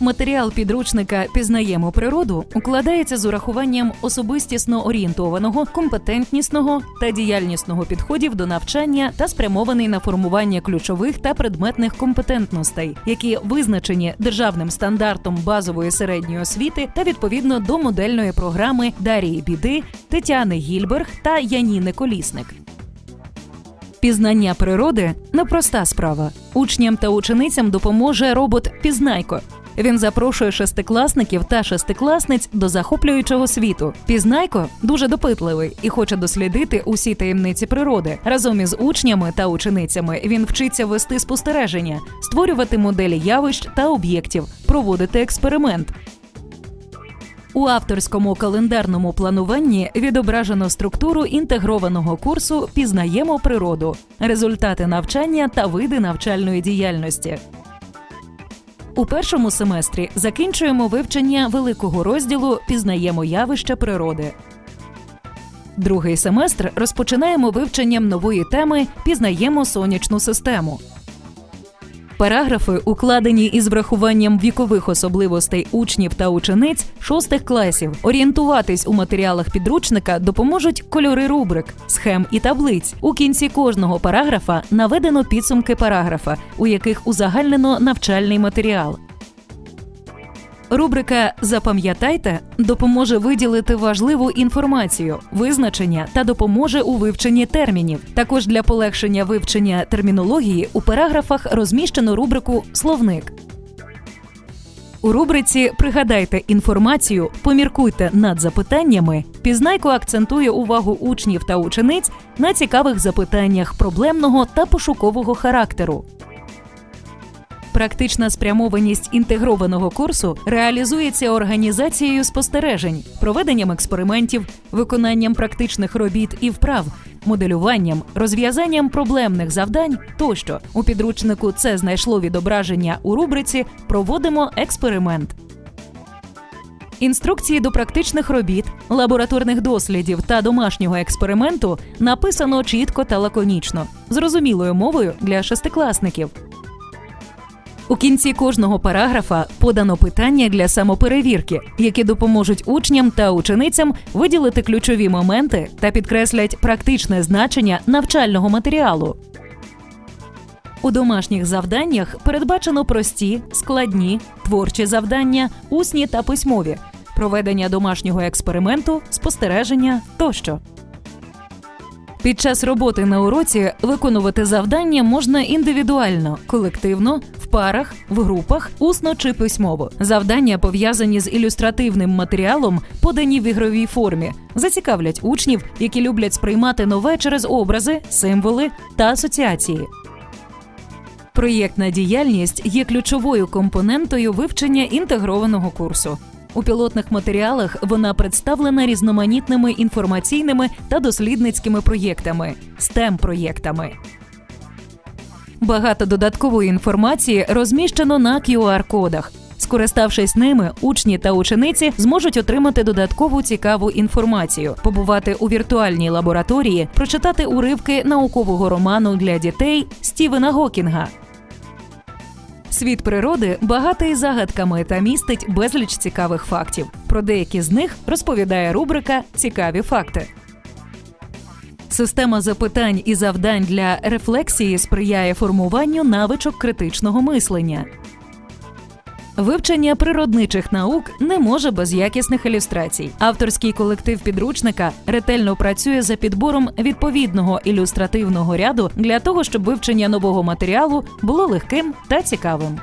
Матеріал підручника Пізнаємо природу укладається з урахуванням особистісно орієнтованого, компетентнісного та діяльнісного підходів до навчання та спрямований на формування ключових та предметних компетентностей, які визначені державним стандартом базової середньої освіти та відповідно до модельної програми Дарії Біди, Тетяни Гільберг та Яніни Колісник. Пізнання природи непроста справа. Учням та ученицям допоможе робот Пізнайко. Він запрошує шестикласників та шестикласниць до захоплюючого світу. Пізнайко дуже допитливий і хоче дослідити усі таємниці природи. Разом із учнями та ученицями він вчиться вести спостереження, створювати моделі явищ та об'єктів, проводити експеримент. У авторському календарному плануванні відображено структуру інтегрованого курсу Пізнаємо природу, результати навчання та види навчальної діяльності. У першому семестрі закінчуємо вивчення великого розділу Пізнаємо явища природи. Другий семестр розпочинаємо вивченням нової теми Пізнаємо сонячну систему. Параграфи укладені із врахуванням вікових особливостей учнів та учениць шостих класів. Орієнтуватись у матеріалах підручника допоможуть кольори рубрик, схем і таблиць. У кінці кожного параграфа наведено підсумки параграфа, у яких узагальнено навчальний матеріал. Рубрика Запам'ятайте допоможе виділити важливу інформацію, визначення та допоможе у вивченні термінів. Також для полегшення вивчення термінології у параграфах розміщено рубрику Словник. У рубриці Пригадайте інформацію, поміркуйте над запитаннями. Пізнайко акцентує увагу учнів та учениць на цікавих запитаннях проблемного та пошукового характеру. Практична спрямованість інтегрованого курсу реалізується організацією спостережень, проведенням експериментів, виконанням практичних робіт і вправ, моделюванням, розв'язанням проблемних завдань тощо. У підручнику це знайшло відображення у рубриці Проводимо експеримент. Інструкції до практичних робіт, лабораторних дослідів та домашнього експерименту написано чітко та лаконічно, зрозумілою мовою для шестикласників. У кінці кожного параграфа подано питання для самоперевірки, які допоможуть учням та ученицям виділити ключові моменти та підкреслять практичне значення навчального матеріалу. У домашніх завданнях передбачено прості, складні, творчі завдання, усні та письмові, проведення домашнього експерименту, спостереження тощо. Під час роботи на уроці виконувати завдання можна індивідуально, колективно, в парах, в групах, усно чи письмово. Завдання пов'язані з ілюстративним матеріалом, подані в ігровій формі, зацікавлять учнів, які люблять сприймати нове через образи, символи та асоціації. Проєктна діяльність є ключовою компонентою вивчення інтегрованого курсу. У пілотних матеріалах вона представлена різноманітними інформаційними та дослідницькими проєктами stem проєктами Багато додаткової інформації розміщено на QR-кодах. Скориставшись ними, учні та учениці зможуть отримати додаткову цікаву інформацію, побувати у віртуальній лабораторії, прочитати уривки наукового роману для дітей Стівена Гокінга. Світ природи багатий загадками та містить безліч цікавих фактів. Про деякі з них розповідає рубрика Цікаві факти. Система запитань і завдань для рефлексії сприяє формуванню навичок критичного мислення. Вивчення природничих наук не може без якісних ілюстрацій. Авторський колектив підручника ретельно працює за підбором відповідного ілюстративного ряду для того, щоб вивчення нового матеріалу було легким та цікавим.